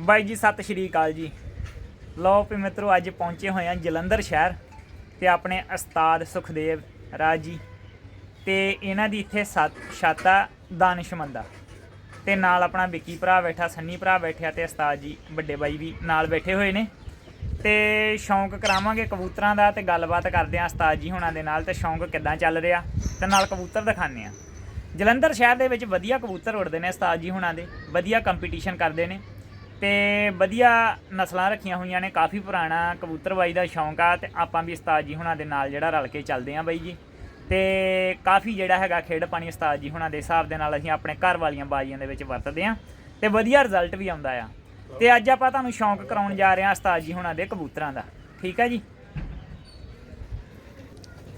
ਬਾਈ ਜੀ, ਸਤਿ ਸ਼੍ਰੀ ਅਕਾਲ ਜੀ। ਲਓ ਵੀ ਮਿੱਤਰੋ, ਅੱਜ ਪਹੁੰਚੇ ਹੋਏ ਆ ਜਲੰਧਰ ਸ਼ਹਿਰ ਤੇ ਆਪਣੇ ਉਸਤਾਦ ਸੁਖਦੇਵ ਰਾਜ ਜੀ ਤੇ ਇਹਨਾਂ ਦੀ ਇੱਥੇ ਸੱਤ ਛਾਤਾ ਦਾਨਿਸ਼ਮੰਦਾ ਤੇ ਨਾਲ ਆਪਣਾ ਵਿੱਕੀ ਭਰਾ ਬੈਠਾ, ਸੰਨੀ ਭਰਾ ਬੈਠਿਆ ਤੇ ਉਸਤਾਦ ਜੀ, ਵੱਡੇ ਬਾਈ ਵੀ ਨਾਲ ਬੈਠੇ ਹੋਏ ਨੇ। ਤੇ ਸ਼ੌਂਕ ਕਰਾਵਾਂਗੇ ਕਬੂਤਰਾਂ ਦਾ ਤੇ ਗੱਲਬਾਤ ਕਰਦੇ ਆਂ ਉਸਤਾਦ ਜੀ ਹੁਣਾਂ ਦੇ ਨਾਲ ਤੇ ਸ਼ੌਂਕ ਕਿੱਦਾਂ ਚੱਲ ਰਿਹਾ ਤੇ ਨਾਲ ਕਬੂਤਰ ਦਿਖਾਣੇ ਆ ਜਲੰਧਰ ਸ਼ਹਿਰ ਦੇ ਵਿੱਚ ਵਧੀਆ ਕਬੂਤਰ ਉੱਡਦੇ ਨੇ ਉਸਤਾਦ ਜੀ ਹੁਣਾਂ ਦੇ, ਵਧੀਆ ਕੰਪੀਟੀਸ਼ਨ ਕਰਦੇ ਨੇ। ਤੇ ਵਧੀਆ ਨਸਲਾਂ ਰੱਖੀਆਂ ਹੋਈਆਂ ਨੇ, ਕਾਫੀ ਪੁਰਾਣਾ ਕਬੂਤਰਬਾਈ ਦਾ ਸ਼ੌਂਕ ਆ ਤੇ ਆਪਾਂ ਵੀ ਉਸਤਾਦ ਜੀ ਹੁਣਾਂ ਦੇ ਨਾਲ ਜਿਹੜਾ ਰਲ ਕੇ ਚੱਲਦੇ ਆਂ ਬਾਈ ਜੀ। ਤੇ ਕਾਫੀ ਜਿਹੜਾ ਹੈਗਾ ਖੇਡ ਪਾਣੀ ਉਸਤਾਦ ਜੀ ਹੁਣਾਂ ਦੇ ਹਿਸਾਬ ਦੇ ਨਾਲ ਅਸੀਂ ਆਪਣੇ ਘਰ ਵਾਲੀਆਂ ਬਾਜ਼ੀਆਂ ਦੇ ਵਿੱਚ ਵਰਤਦੇ ਆਂ ਤੇ ਵਧੀਆ ਰਿਜ਼ਲਟ ਵੀ ਆਉਂਦਾ ਆ। ਤੇ ਅੱਜ ਆਪਾਂ ਤੁਹਾਨੂੰ ਸ਼ੌਂਕ ਕਰਾਉਣ ਜਾ ਰਹੇ ਆਂ ਉਸਤਾਦ ਜੀ ਹੁਣਾਂ ਦੇ ਕਬੂਤਰਾਂ ਦਾ। ਠੀਕ ਹੈ ਜੀ?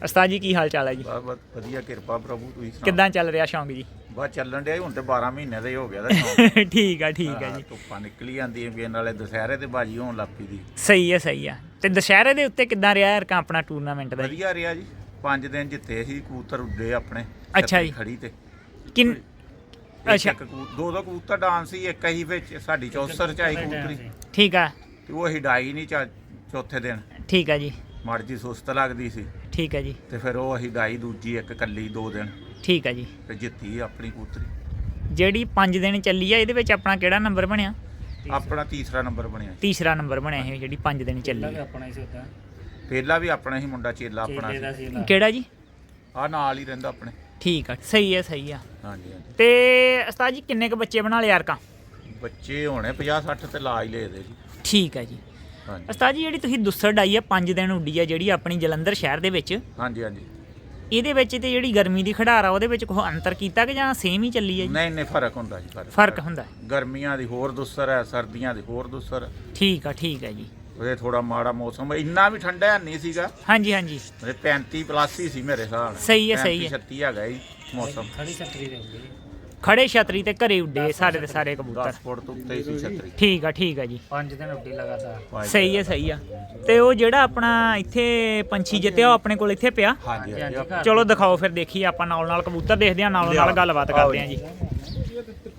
ਉਸਤਾਦ ਜੀ ਕੀ ਹਾਲ ਚਾਲ ਹੈ ਜੀ? ਬਹੁਤ ਬਹੁਤ ਵਧੀਆ ਕਿਰਪਾ ਪ੍ਰਭੂ ਤੁਸੀਂ ਸੁਣਾਓ? ਕਿੱਦਾਂ ਚੱਲ ਰਿਹਾ ਸ਼ੌਂਕ ਜੀ? ਬਸ ਚੱਲਣ ਡਿਆ ਹੁਣ ਤੇ 12 ਮਹੀਨੇ ਦਾ ਹੀ ਹੋ ਗਿਆ ਦਾ ਸ਼ੌਂਕ। ਠੀਕ ਆ ਠੀਕ ਆ ਜੀ। ਧੁੱਪਾਂ ਨਿਕਲੀ ਜਾਂਦੀਆਂ ਵੀ ਨਾਲੇ ਦੁਸਹਿਰੇ ਤੇ ਬਾਜੀ ਹੋਣ ਲੱਪੀ ਦੀ। ਸਹੀ ਹੈ ਸਹੀ ਆ। ਤੇ ਦੁਸ਼ਹਿਰੇ ਦੇ ਉੱਤੇ ਕਿੱਦਾਂ ਰਿਹਾ ਯਾਰ ਆਪਣਾ ਟੂਰਨਾਮੈਂਟ ਦਾ ਜੀ? ਵਧੀਆ ਰਿਹਾ ਜੀ। ਪੰਜ ਦਿਨ ਜਿੱਤੇ ਸੀ ਕਬੂਤਰ ਉੱਡੇ ਆਪਣੇ ਅੱਛਾ ਜੀ। ਖੜੀ ਤੇ। ਕਿੰਨ ਇੱਕ- ਅੱਛਾ। ਇੱਕ ਕਬੂ- ਦੋ ਦੋ ਕਬੂਤਰ ਡਾਂਸ ਸੀ ਇੱਕ ਹੀ ਵਿੱਚ ਸਾਡੀ ਚੌਸਰ ਚ ਆਈ ਕਬੂਤਰੀ ਠੀਕ ਆ। ਤੇ ਉਹ ਹਿਡਾਈ ਨਹੀਂ ਚਾ ਚੌਥੇ ਦਿਨ। ਠੀਕ ਆ ਜੀ। ਮਰਜ਼ੀ ਸੁਸਤ ਲੱਗਦੀ ਸੀ। ਠੀਕ ਆ ਜੀ। ਤੇ ਫਿਰ ਉਹ ਅਸੀਂ ਡਾਈ ਦੂਜੀ ਇੱਕ ਕੱਲੀ ਦੋ ਦਿਨ। ਠੀਕ ਆ ਜੀ। ਤੇ ਜਿੱਤੀ ਆਪਣੀ ਕਬੂਤਰੀ। ਜਿਹੜੀ 5 ਦਿਨ ਚੱਲੀ ਆ ਇਹਦੇ ਵਿੱਚ ਆਪਣਾ ਕਿਹੜਾ ਨੰਬਰ ਬਣਿਆ? ਆਪਣਾ ਤੀਸਰਾ ਨੰਬਰ ਬਣਿਆ। ਤੀਸਰਾ ਨੰਬਰ ਬਣਿਆ ਇਹ ਜਿਹੜੀ 5 ਦਿਨ ਚੱਲੀ। ਆ। ਆਪਣਾ ਹੀ ਸੀ ਉਦਾਂ। ਪਹਿਲਾ ਵੀ ਆਪਣਾ ਹੀ ਮੁੰਡਾ ਚੇਲਾ ਆਪਣਾ ਸੀ। ਸੀ ਕਿਹੜਾ ਜੀ? ਆ ਨਾਲ ਹੀ ਰਹਿੰਦਾ ਆਪਣੇ। ਠੀਕ ਆ ਸਹੀ ਹੈ ਸਹੀ ਆ। ਹਾਂਜੀ ਹਾਂਜੀ। ਤੇ ਉਸਤਾਦ ਜੀ ਕਿੰਨੇ ਕ ਬੱਚੇ ਬਣਾ ਲਏ ਯਾਰ ਕਾ ਬੱਚੇ ਹੋਣੇ 50 60 ਤੇ ਲਾ ਹੀ ਲਏ ਦੇ ਜੀ। ਠੀਕ ਆ ਜੀ। ਉਸਤਾਦ ਜੀ ਜਿਹੜੀ ਤੁਸੀਂ ਦੁੱਸਰ ਡਾਈ ਆ 5 ਦਿਨ ਉੱਡੀ ਆ ਜਿਹੜੀ ਆਪਣੀ ਜਲੰਧਰ ਸ਼ਹਿਰ ਦੇ ਵਿੱਚ। ਹਾਂਜੀ ਹਾਂਜੀ। ਇਹਦੇ ਵਿੱਚ ਤੇ ਜਿਹੜੀ ਗਰਮੀ ਦੀ ਖੜਾਰ ਆ ਉਹਦੇ ਵਿੱਚ ਕੋਈ ਅੰਤਰ ਕੀਤਾ ਕਿ ਜਾਂ ਸੇਮ ਹੀ ਚੱਲੀ ਹੈ ਜੀ? ਨਹੀਂ ਨਹੀਂ ਫ਼ਰਕ ਹੁੰਦਾ ਜੀ ਫ਼ਰਕ। ਫ਼ਰਕ ਹੁੰਦਾ। ਹੈ। ਗਰਮੀਆਂ ਦੀ ਹੋਰ ਦੁਸਰ ਹੈ ਸਰਦੀਆਂ ਦੀ ਹੋਰ ਦੁਸਰ। ਠੀਕ ਆ ਠੀਕ ਹੈ ਜੀ। ਉਹਦੇ ਥੋੜਾ ਮਾੜਾ ਮੌਸਮ ਇੰਨਾ ਵੀ ਠੰਡਾ ਨਹੀਂ ਸੀਗਾ। ਹਾਂਜੀ ਹਾਂਜੀ। ਉਹਦੇ 35 ਪਲੱਸ ਹੀ ਸੀ ਮੇਰੇ ਹਿਸਾਬ ਨਾਲ। ਸਹੀ ਹੈ, ਸਹੀ ਹੈ। 36 ਹੈਗਾ ਜੀ ਮੌਸਮ। ਖੜੀ ਛਤਰੀ ਦੇ ਹੁੰਦੀ ਖੜੇ ਛਤਰੀ ਤੇ ਘਰੇ ਉੱਡੇ ਸਾਰੇ ਦੇ ਸਾਰੇ 10 ਕਬੂਤਰ। ਫੁੱਟ ਤੋਂ ਉੱਤੇ ਹੀ ਸੀ ਛਤਰੀ। ਠੀਕ ਆ ਠੀਕ ਆ ਜੀ। ਪੰਜ ਦਿਨ ਉੱਡੀ ਲਗਾਤਾਰ। ਸਹੀ ਹੈ ਸਹੀ ਆ। ਤੇ ਉਹ ਜਿਹੜਾ ਆਪਣਾ ਇੱਥੇ ਪੰਛੀ ਜਿੱਤਿਆ ਉਹ ਆਪਣੇ ਕੋਲ ਇੱਥੇ ਪਿਆ? ਹਾਂਜੀ ਹਾਂਜੀ ਘਰ। ਚਲੋ ਦਿਖਾਓ ਫਿਰ ਦੇਖੀਏ ਆਪਾਂ ਨਾਲ ਨਾਲ ਕਬੂਤਰ ਦੇਖਦੇ ਆ ਨਾਲ ਨਾਲ ਗੱਲਬਾਤ ਕਰਦੇ ਆ ਜੀ।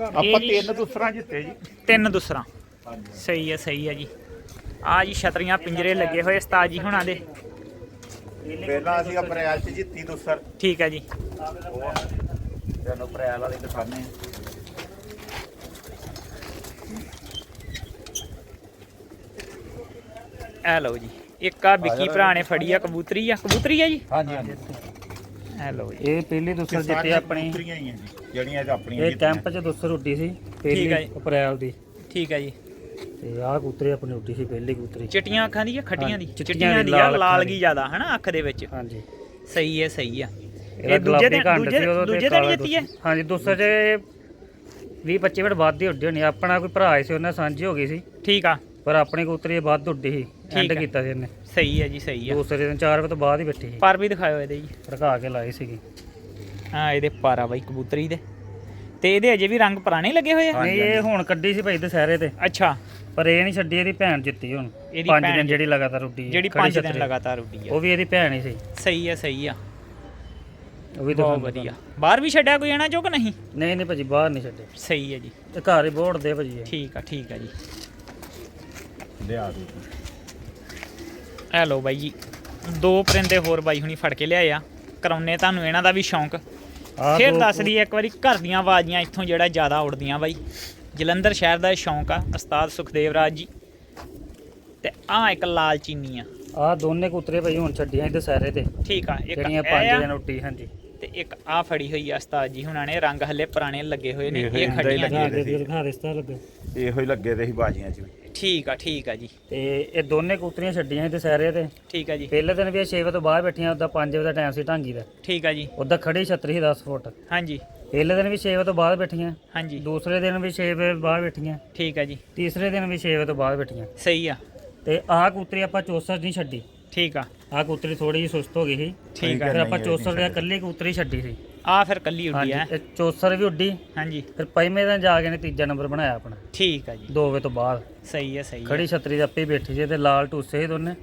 ਆਪਾਂ ਤਿੰਨ ਦੁਸਰਾਂ ਜਿੱਤੇ ਜੀ। ਤਿੰਨ ਦੁਸਰਾ। ਸਹੀ ਹੈ ਸਹੀ ਹੈ ਜੀ। ਆ ਜੀ ਛਤਰੀਆਂ ਪਿੰਜਰੇ ਲੱਗੇ ਹੋਏ ਉਸਤਾਦ ਜੀ ਹੁਣਾਂ ਦੇ। ਪਹਿਲਾਂ ਅਸੀਂ ਅਪ੍ਰੈਲ ਚ ਜਿੱਤੀ ਦੁਸਰ। ਠੀਕ ਹੈ ਜੀ। ਅਪ੍ਰੈਲ ਵਾਲੀ ਇਹ ਲਓ ਜੀ ਇੱਕ ਆ ਵਿੱਕੀ ਭਰਾ ਨੇ ਫੜੀ ਆ ਕਬੂਤਰੀ ਆ ਕਬੂਤਰੀ ਆ ਜੀ? ਹਾਂਜੀ ਹਾਂਜੀ। ਇਹ ਲਓ ਜੀ। ਇਹ ਪਹਿਲੀ ਦੁਸਰ ਜਿੱਤੇ ਆਪਣੀ। ਕਬੂਤਰੀਆਂ ਹੀ ਆ ਜੀ ਜਿਹੜੀਆਂ ਅੱਜ ਆਪਣੀਆਂ ਇਹ। ਕੈਂਪ 'ਚ ਦੁਸਰ ਉੱਡੀ ਸੀ ਠੀਕ ਹੈ ਪਹਿਲੀ ਜੀ। ਅਪ੍ਰੈਲ ਦੀ। ਠੀਕ ਹੈ ਜੀ। ਤੇ ਆਹ ਕੂਤਰੀ ਆਪਣੀ ਉੱਡੀ ਸੀ ਪਹਿਲੀ ਕੂਤਰੀ ਚਿੱਟੀਆਂ ਅੱਖਾਂ ਦੀ ਜਾਂ ਖੱਟੀਆਂ ਦੀ? ਚਿੱਟੀਆਂ ਚਿੱਟੀਆਂ ਦੀ, ਦੀ ਆ ਲਾਲ ਅੱਖਾਂ ਦੀ। ਜ਼ਿਆਦਾ ਹਨਾ ਅੱਖ ਦੇ ਵਿੱਚ? ਹਾਂਜੀ। ਸਹੀ ਹੈ ਸਹੀ ਆ। ਇਹ ਦੂਜੇ ਦਿਨ ਗੁਲਾਬੀ ਘੰਡ ਦੂਜੇ ਦੂਜੇ ਤੇ ਦਿਨ ਜਿੱਤੀ ਹੈ। ਹਾਂਜੀ ਦੁਸਰ 'ਚ 20 25 ਮਿੰਟ ਬਾਅਦ ਹੀ ਉੱਡੀ ਹੋਣੀ ਆਪਣਾ ਕੋਈ ਭਰਾ ਸੀ ਉਹਨਾਂ ਸਾਂਝੀ ਹੋ ਗਈ ਸੀ। ਠੀਕ ਆ। ਪਰ ਆਪਣੀ ਕੂਤਰੀ ਵੱਧ ਉੱਡੀ ਸੀ ਐਂਡ ਹੈ। ਕੀਤਾ ਸੀ ਇਹਨੇ। ਸਹੀ ਹੈ ਜੀ ਸਹੀ ਆ। ਦੂਸਰੇ ਦਿਨ 4 ਵਜੇ ਤੋਂ ਬਾਅਦ ਹੀ ਬੈਠੀ ਸੀ। ਪਰ ਵੀ ਦਿਖਾਇਓ ਇਹਦੇ ਜੀ। ਰਕਾ ਕੇ ਲਾਈ ਸੀਗੀ। ਹਾਂ ਇਹਦੇ ਪਾਰਾ ਬਾਈ ਕਬੂਤਰੀ ਦੇ। ਤੇ ਇਹਦੇ ਅਜੇ ਵੀ ਰੰਗ ਪੁਰਾਣੇ ਲੱਗੇ ਹੋਏ ਆ? ਨਹੀਂ ਇਹ ਹੁਣ ਕੱਢੀ ਸੀ ਭਾਈ ਦੁਸਹਿਰੇ ਤੇ। ਅੱਛਾ। ਪਰ ਇਹ ਨਹੀਂ ਛੱਡੀ ਇਹਦੀ ਭੈਣ ਜਿੱਤੀ ਹੁਣ। ਇਹਦੀ ਪੰਜ ਭੈਣ ਦਿਨ ਜਿਹੜੀ ਲਗਾਤਾਰ ਉੱਡੀ ਹੈ, ਜਿਹੜੀ ਖੜੀ 5 ਦਿਨ। ਲਗਾਤਾਰ ਉੱਡੀ ਆ। ਉਹ ਵੀ ਇਹਦੀ ਭੈਣ ਹੀ ਸੀ। ਸਹੀ ਹੈ ਸਹੀ ਆ। ਉਹ ਵੀ ਬਹੁਤ ਵਧੀਆ। ਬਾਹਰ ਵੀ ਛੱਡਿਆ ਕੋਈ ਆਣਾ ਚੋਕ? ਨਹੀਂ। ਨਹੀਂ ਨਹੀਂ ਭਾਜੀ ਬਾਹਰ ਨਹੀਂ ਛੱਡੇ। ਸਹੀ ਹੈ ਜੀ। ਇਹ ਘਰ ਹੀ ਬੋੜ ਦੇ ਭਾਜੀ ਇਹ। ਠੀਕ ਆ ਠੀਕ ਆ ਜੀ। ਲਿਆ ਦੂ ਇਹ ਲਓ ਬਾਈ ਜੀ ਦੋ ਪਰਿੰਦੇ ਹੋਰ ਬਾਈ ਹੁਣੀ ਫੜ ਕੇ ਲਿਆਏ ਆ। ਕਰਾਉਨੇ ਤੁਹਾਨੂੰ ਇਹਨਾਂ ਦਾ ਵੀ ਸ਼ੌਂਕ। ਆਹ ਫਿਰ ਦੋ- ਦੱਸ ਦਈਏ ਇੱਕ ਵਾਰੀ ਘਰ ਦੀਆਂ ਆਵਾਜ਼ੀਆਂ ਇੱਥੋਂ ਜਿਹੜਾ ਜ਼ਿਆਦਾ ਉੜਦੀਆਂ ਬਾਈ। ਜਲੰਧਰ ਸ਼ਹਿਰ ਦਾ ਇਹ ਸ਼ੌਂਕ ਆ ਉਸਤਾਦ ਸੁਖਦੇਵ ਰਾਜ ਜੀ। ਤੇ ਆ ਇੱਕ ਲਾਲ ਚੀਨੀ ਆ। ਆਹ ਦੋਨੇ ਕੁੱਤਰੇ ਭਾਈ ਹੁਣ ਛੱਡੀਆਂ ਸੀ ਦੁਸਹਿਰੇ ਤੇ। ਠੀਕ ਆ ਇੱਕ ਜਿਹੜੀਆਂ ਇਹ ਪੰਜ ਆ। ਦਿਨ ਉੱਡੀ ਹਾਂਜੀ। ਤੇ ਇੱਕ ਆ ਫੜੀ ਹੋਈ ਆ ਉਸਤਾਦ ਜੀ ਹੁਣਾਂ ਨੇ ਰੰਗ ਹੱਲੇ ਪੁਰਾਣੇ ਲੱਗੇ ਹੋਏ ਨੇ ਇਹੋ ਇਹ ਹੁੰਦਾ ਹੀ ਖੜੀਆਂ ਲੱਗੇ ਨੇ। ਹੋਏ। ਦਿਖਾ ਰਿਸ਼ਤਾ ਲੱਗੇ। ਇਹੋ ਹੀ ਲੱਗੇ ਦੇ ਸੀ ਬਾਜੀਆਂ ਚ ਵੀ। ਠੀਕ ਆ ਠੀਕ ਆ ਜੀ। ਤੇ ਇਹ ਦੋਨੇ ਕੁੱਤਰੀਆਂ ਛੱਡੀਆਂ ਸੀ ਦੁਸਹਿਰੇ ਤੇ। ਠੀਕ ਆ ਜੀ। ਪਹਿਲੇ ਦਿਨ ਵੀ ਇਹ 6 ਵਜੇ ਤੋਂ ਬਾਅਦ ਬੈਠੀਆਂ ਉਹਦਾ 5 ਵਜੇ ਦਾ ਟਾਈਮ ਸੀ ਢਾਂਗੀ ਦਾ। ਠੀਕ ਆ ਜੀ। ਉਹਦਾ ਖੜੀ ਛਤਰੀ ਸੀ 10 ਫੁੱਟ। ਹਾਂਜੀ। ਪਹਿਲੇ ਦਿਨ ਵੀ 6 ਵਜੇ ਤੋਂ ਬਾਅਦ ਬੈਠੀਆਂ। ਹਾਂਜੀ। ਦੂਸਰੇ ਦਿਨ ਵੀ 6 ਵਜੇ ਬਾਅਦ ਬੈਠੀਆਂ। ਠੀਕ ਆ ਜੀ। ਤੀਸਰੇ ਦਿਨ ਵੀ 6 ਵਜੇ ਤੋਂ ਬਾਅਦ ਬੈਠੀਆਂ। ਸਹੀ ਆ। ਤੇ ਆਹ ਕੁੱਤਰੀ ਆਪਾਂ ਚੌਸਰ ਨਹੀਂ ਛੱਡੀ। ਠੀਕ ਆ। ਆਹ ਕੁੱਤਰੀ ਥੋੜੀ ਜਿਹੀ ਸੁਸਤ ਹੋ ਗਈ ਸੀ। ਠੀਕ ਆ। ਫਿਰ ਆਪਾਂ ਚੌਸਰ ਦੇ ਇਕੱਲੀ ਕੁੱਤਰੀ ਛੱਡੀ ਸੀ। ਆ ਫਿਰ ਕੱਲੀ ਉੱਡੀ ਹਾਂਜੀ ਆ ਇਹ ਚੌਸਰ ਵੀ ਉੱਡੀ। ਹਾਂਜੀ। ਫਿਰ ਪੰਜਵੇਂ ਦਿਨ ਜਾ ਕੇ ਨੇ ਤੀਜਾ ਨੰਬਰ ਬਣਾਇਆ ਆਪਣਾ। ਠੀਕ ਆ ਜੀ। 2 ਵਜੇ ਤੋਂ ਬਾਅਦ। ਸਹੀ ਹੈ ਸਹੀ ਹੈ। ਖੜੀ ਛਤਰੀ ਦੇ ਆਪੇ ਹੀ ਬੈਠੀ ਸੀ ਤੇ ਲਾਲ ਟੂਸੇ ਸੀ ਦੋਨੇ।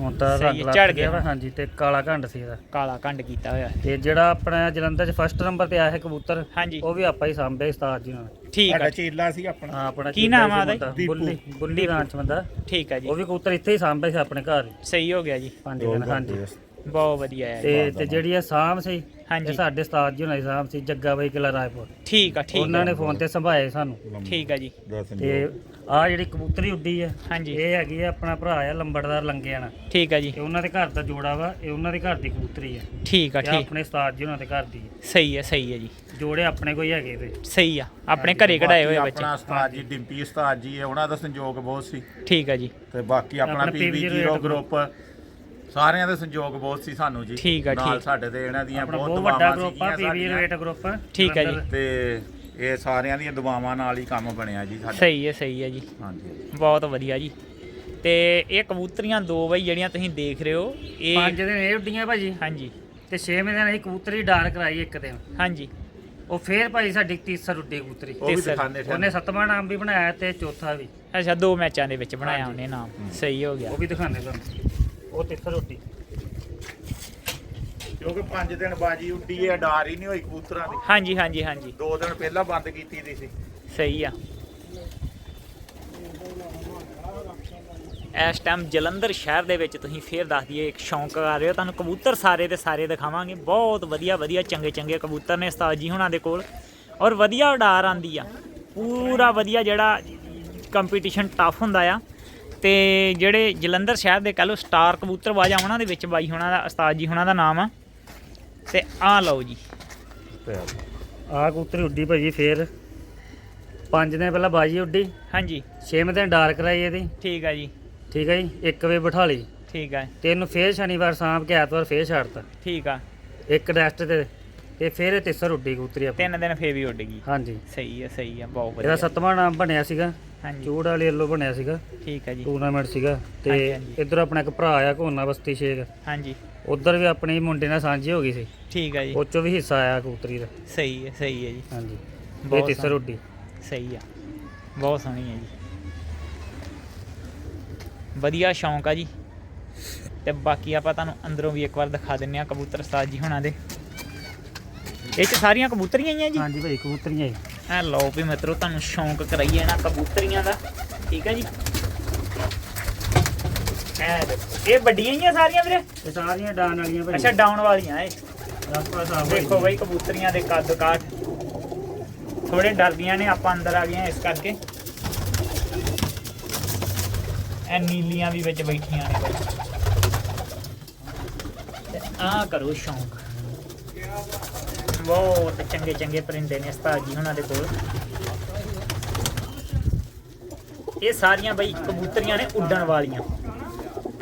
ਹੁਣ ਤਾਂ ਸਹੀ ਰੰਗ ਹੈ, ਲੱਗ ਝੜ ਗਿਆ ਵਾ ਹਾਂਜੀ ਤੇ ਕਾਲਾ ਘੰਡ ਸੀ ਇਹਦਾ। ਕਾਲਾ ਕੰਡ ਕੀਤਾ ਹੋਇਆ। ਤੇ ਜਿਹੜਾ ਆਪਣਾ ਜਲੰਧਰ 'ਚ ਫਸਟ ਨੰਬਰ ਤੇ ਆਇਆ ਹੈ ਕਬੂਤਰ ਹਾਂਜੀ। ਉਹ ਵੀ ਆਪਾਂ ਹੀ ਸਾਂਭਿਆ ਉਸਤਾਦ ਜੀ ਨਾਲ। ਠੀਕ ਆ ਸਾਡਾ ਚੀਲਾ ਸੀ ਆਪਣਾ। ਹਾਂ ਆਪਣਾ ਕੀ ਨਾਮ ਆ ਉਹਦਾ? ਬੁੱਲੀ ਬੁੱਲੀ ਰਾਂਚ ਬੰਦਾ। ਠੀਕ ਆ ਜੀ। ਉਹ ਵੀ ਕਬੂਤਰ ਇੱਥੇ ਹੀ ਸਾਂਭਿਆ ਸੀ ਆਪਣੇ ਘਰ। ਹੀ, ਸਹੀ ਹੋ ਗਿਆ ਜੀ। ਪੰਜ ਦਿਨ ਹਾਂਜੀ। ਬਹੁਤ ਵਧੀਆ ਹੈ ਤੇ ਤੇ ਜਿਹੜੀ ਇਹ ਸਾਂਭ ਸੀ ਹਾਂਜੀ। ਸਾਡੇ ਉਸਤਾਦ ਜੀ ਹੁਣਾਂ ਦੀ ਸਾਂਭ ਸੀ ਜੱਗਾ ਬਾਈ ਕਿਲਾ ਰਾਏਪੁਰ। ਠੀਕ ਆ ਠੀਕ ਉਹਨਾਂ ਆ ਨੇ ਫੋਨ ਤੇ ਸੰਭਾਏ ਸਾਨੂੰ। ਠੀਕ ਆ ਜੀ। ਤੇ ਆ ਜਿਹੜੀ ਕਬੂਤਰੀ ਉੱਡੀ ਆ ਹਾਂਜੀ। ਇਹ ਹੈਗੀ ਆ ਆਪਣਾ ਭਰਾ ਆ ਲੰਬੜਦਾਰ ਲੰਗਿਆਣਾ। ਠੀਕ ਆ ਜੀ। ਤੇ ਉਹਨਾਂ ਦੇ ਘਰ ਦਾ ਜੋੜਾ ਵਾ ਇਹ ਉਹਨਾਂ ਦੇ ਘਰ ਦੀ ਕਬੂਤਰੀ ਆ। ਠੀਕ ਆ ਤੇ ਠੀਕ। ਆਪਣੇ ਉਸਤਾਦ ਜੀ ਉਹਨਾਂ ਦੇ ਘਰ ਦੀ ਆ। ਸਹੀ ਹੈ ਸਹੀ ਹੈ ਜੀ। ਜੋੜੇ ਆਪਣੇ ਕੋਈ ਹੈਗੇ ਤੇ। ਸਹੀ ਆ ਆਪਣੇ ਘਰੇ ਕਢਾਏ ਹੋਏ ਬਾਕੀ ਬੱਚੇ। ਆਪਣਾ ਉਸਤਾਦ ਜੀ ਡਿੰਪੀ ਉਸਤਾਦ ਜੀ ਹੈ ਉਹਨਾਂ ਦਾ ਸੰਯੋਗ ਬਹੁਤ ਸੀ। ਠੀਕ ਆ ਜੀ। ਤੇ ਬਾਕੀ ਆਪਣਾ ਆਪਣਾ ਪੀਵੀ PV ਜੀਰੋ ਗਰੁੱਪ ਸਾਰਿਆਂ ਦੇ ਸੰਯੋਗ ਬਹੁਤ ਸੀ ਸਾਨੂੰ ਜੀ। ਠੀਕ ਆ, ਨਾਲ ਠੀਕ। ਸਾਡੇ ਤੇ ਇਹਨਾਂ ਦੀਆਂ ਆਪਣਾ ਬਹੁਤ ਬਹੁਤ ਵੱਡਾ ਦੁਆਵਾਂ ਗਰੁੱਪ ਆ ਸੀਗੀਆਂ ਪੀਵੀ ਸਾਡੀਆਂ। ਰੇਟ ਗਰੁੱਪ ਠੀਕ ਹੈ ਜੀ। ਤੇ ਇਹ ਸਾਰਿਆਂ ਦੀਆਂ ਦੁਆਵਾਂ ਨਾਲ ਹੀ ਕੰਮ ਬਣਿਆ ਜੀ ਸਾਡਾ। ਸਹੀ ਹੈ ਸਹੀ ਹੈ ਜੀ। ਹਾਂਜੀ ਬਹੁਤ ਵਧੀਆ ਜੀ। ਤੇ ਇਹ ਕਬੂਤਰੀਆਂ ਦੋ ਬਈ ਜਿਹੜੀਆਂ ਤੁਸੀਂ ਦੇਖ ਰਹੇ ਹੋ ਇਹ ਪੰਜ ਦਿਨ ਇਹ ਉੱਡੀਆਂ ਭਾਜੀ। ਹਾਂਜੀ। ਤੇ 6ਵੇਂ ਦਿਨ ਅਸੀਂ ਕਬੂਤਰੀ ਡਾਰ ਕਰਾਈ ਇੱਕ ਦਿਨ। ਹਾਂਜੀ। ਉਹ ਫੇਰ ਭਾਈ ਸਾਡੀ ਤੀਸਰ ਉੱਡੀ ਕਬੂਤਰੀ। ਉਹ ਵੀ ਤੇ ਸਰ, ਦਿਖਾਣੇ ਉਹਨੇ ਸੱਤਵਾਂ ਨਾਮ ਵੀ ਬਣਾਇਆ ਤੇ ਚੌਥਾ ਵੀ। ਅੱਛਾ ਦੋ ਮੈਚਾਂ ਦੇ ਵਿੱਚ ਬਣਾਇਆ। ਉਹਨੇ ਨਾਮ। ਸਹੀ ਹੋ ਗਿਆ। ਉਹ ਵੀ ਦਿਖਾਣੇ ਤੁਹਾਨੂੰ। ਉਹ ਤੀਸਰ ਉੱਡੀ। ਕਿਉਂਕਿ 5 ਦਿਨ ਬਾਜੀ ਉੱਡੀ ਹੈ ਡਾਰ ਹੀ ਨਹੀਂ ਹੋਈ ਕਬੂਤਰਾਂ ਦੀ। ਹਾਂਜੀ ਹਾਂਜੀ ਹਾਂਜੀ। ਦੋ ਦਿਨ ਪਹਿਲਾਂ ਬੰਦ ਕੀਤੀ ਦੀ ਸੀ। ਸਹੀ ਆ। ਇਸ ਟਾਈਮ ਜਲੰਧਰ ਸ਼ਹਿਰ ਦੇ ਵਿੱਚ ਤੁਸੀਂ ਫੇਰ ਦੱਸ ਦਈਏ ਇੱਕ ਸ਼ੌਂਕ ਕਰ ਰਹੇ। ਹੋ ਤੁਹਾਨੂੰ ਕਬੂਤਰ ਸਾਰੇ ਦੇ ਸਾਰੇ ਦਿਖਾਵਾਂਗੇ। ਬਹੁਤ ਵਧੀਆ ਵਧੀਆ ਚੰਗੇ ਚੰਗੇ ਕਬੂਤਰ ਨੇ ਉਸਤਾਦ ਜੀ ਹੁਣਾਂ ਦੇ ਕੋਲ। ਔਰ ਵਧੀਆ ਉਡਾਰ ਆਂਦੀ ਆ। ਪੂਰਾ ਵਧੀਆ ਜਿਹੜਾ ਕੰਪੀਟੀਸ਼ਨ ਟਫ ਹੁੰਦਾ ਆ। ਤੇ ਜਿਹੜੇ ਜਲੰਧਰ ਸ਼ਹਿਰ ਦੇ ਕਹ ਲਓ ਸਟਾਰ ਕਬੂਤਰਬਾਜ਼ ਆ ਉਹਨਾਂ ਦੇ ਵਿੱਚ ਬਾਈ ਹੁਣਾਂ ਦਾ ਉਸਤਾਦ ਜੀ ਹੁਣਾਂ ਦਾ ਨਾਮ ਆ। ਤੇ ਆ ਲਓ ਜੀ। ਆ ਕਬੂਤਰੀ ਉੱਡੀ ਭਾਜੀ ਫੇਰ। ਪੰਜ ਦਿਨ ਪਹਿਲਾਂ ਬਾਜੀ ਉੱਡੀ। ਹਾਂਜੀ। ਛੇਵੇਂ ਦਿਨ ਡਾਰ ਕਰਾਈ ਇਹਦੀ। ਠੀਕ ਆ ਜੀ। ਠੀਕ ਹੈ ਜੀ ਇੱਕ ਵੇ ਬਿਠਾ ਲਈ। ਠੀਕ ਆ। ਤੇ ਇਹਨੂੰ ਫੇਰ ਸ਼ਨੀਵਾਰ ਸ਼ਾਮ ਕੇ ਐਤਵਾਰ ਫੇਰ ਛੱਡਤਾ। ਠੀਕ ਆ। ਇੱਕ ਰੈਸਟ ਤੇ ਤੇ ਫੇਰ ਇਹ ਤੀਸਰ ਉੱਡੀ ਕਬੂਤਰੀ ਆਪਣੀ। ਤਿੰਨ ਦਿਨ ਫੇਰ ਵੀ ਉੱਡ ਗਈ। ਹਾਂਜੀ। ਸਹੀ ਹੈ ਸਹੀ ਹੈ ਬਹੁਤ ਇਹਦਾ ਵਧੀਆ। ਸੱਤਵਾਂ ਨਾਮ ਬਣਿਆ ਸੀਗਾ। ਹਾਂਜੀ। ਚੂੜ ਵਾਲੇ ਵੱਲੋਂ ਬਣਿਆ ਸੀਗਾ। ਠੀਕ ਹੈ ਜੀ। ਟੂਰਨਾਮੈਂਟ ਸੀਗਾ। ਤੇ ਹਾਂਜੀ। ਇੱਧਰ ਆਪਣਾ ਇੱਕ ਭਰਾ ਆ ਘੋਨਾ ਬਸਤੀ ਸ਼ੇਖ ਹਾਂਜੀ। ਉਧਰ ਵੀ ਆਪਣੀ ਮੁੰਡੇ ਨਾਲ ਸਾਂਝੀ ਹੋ ਗਈ ਸੀ। ਠੀਕ ਹੈ ਜੀ। ਉਹ ਚੋਂ ਵੀ ਹਿੱਸਾ ਆਇਆ ਕਬੂਤਰੀ ਦਾ। ਸਹੀ ਹੈ ਸਹੀ ਹੈ ਜੀ। ਹਾਂਜੀ। ਇਹ ਬਹੁਤ ਤੀਸਰ ਸੋਹਣੀ। ਉੱਡੀ ਸਹੀ ਆ। ਬਹੁਤ ਸੋਹਣੀ ਹੈ ਜੀ। ਵਧੀਆ ਸ਼ੌਂਕ ਆ ਜੀ। ਤੇ ਬਾਕੀ ਆਪਾਂ ਤੁਹਾਨੂੰ ਅੰਦਰੋਂ ਵੀ ਇੱਕ ਵਾਰ ਦਿਖਾ ਦਿੰਨੇ ਆ ਕਬੂਤਰ ਉਸਤਾਦ ਜੀ ਹੁਣਾਂ ਦੇ। ਇਹ ਚ ਸਾਰੀਆਂ ਕਬੂਤਰੀਆਂ ਹੀ ਆ ਜੀ? ਹਾਂਜੀ ਭਾਈ ਕਬੂਤਰੀਆਂ ਹੀ ਐ ਲਓ ਵੀ ਮਿੱਤਰੋ ਤੁਹਾਨੂੰ ਸ਼ੌਂਕ ਕਰਾਈਏ ਨਾ ਕਬੂਤਰੀਆਂ ਦਾ। ਠੀਕ ਹੈ ਜੀ? ਐ ਦੇਖੋ। ਇਹ ਵੱਡੀਆਂ ਹੀ ਆ ਸਾਰੀਆਂ ਵੀਰੇ? ਇਹ ਸਾਰੀਆਂ ਡਾਨ ਵਾਲੀਆਂ ਭਾਈ। ਅੱਛਾ ਡਾਊਨ ਵਾਲੀਆਂ ਸਾਹਿਬ ਦੇਖੋ ਬਈ ਕਬੂਤਰੀਆਂ ਦੇ ਕੱਦ ਕਾਠ। ਥੋੜੇ ਡਰਦੀਆਂ ਨੇ ਆਪਾਂ ਅੰਦਰ ਆ ਗਏ ਇਸ ਕਰਕੇ। ਐ ਨੀਲੀਆਂ ਵੀ ਵਿੱਚ ਬੈਠੀਆਂ ਨੇ ਬਈ। ਤੇ ਆ ਕਰੋ ਸ਼ੌਂਕ। ਬਹੁਤ ਚੰਗੇ ਚੰਗੇ ਪਰਿੰਦੇ ਨੇ ਉਸਤਾਦ ਜੀ ਉਹਨਾਂ ਦੇ ਕੋਲ। ਇਹ ਸਾਰੀਆਂ ਬਈ ਕਬੂਤਰੀਆਂ ਨੇ ਉੱਡਣ ਵਾਲੀਆਂ।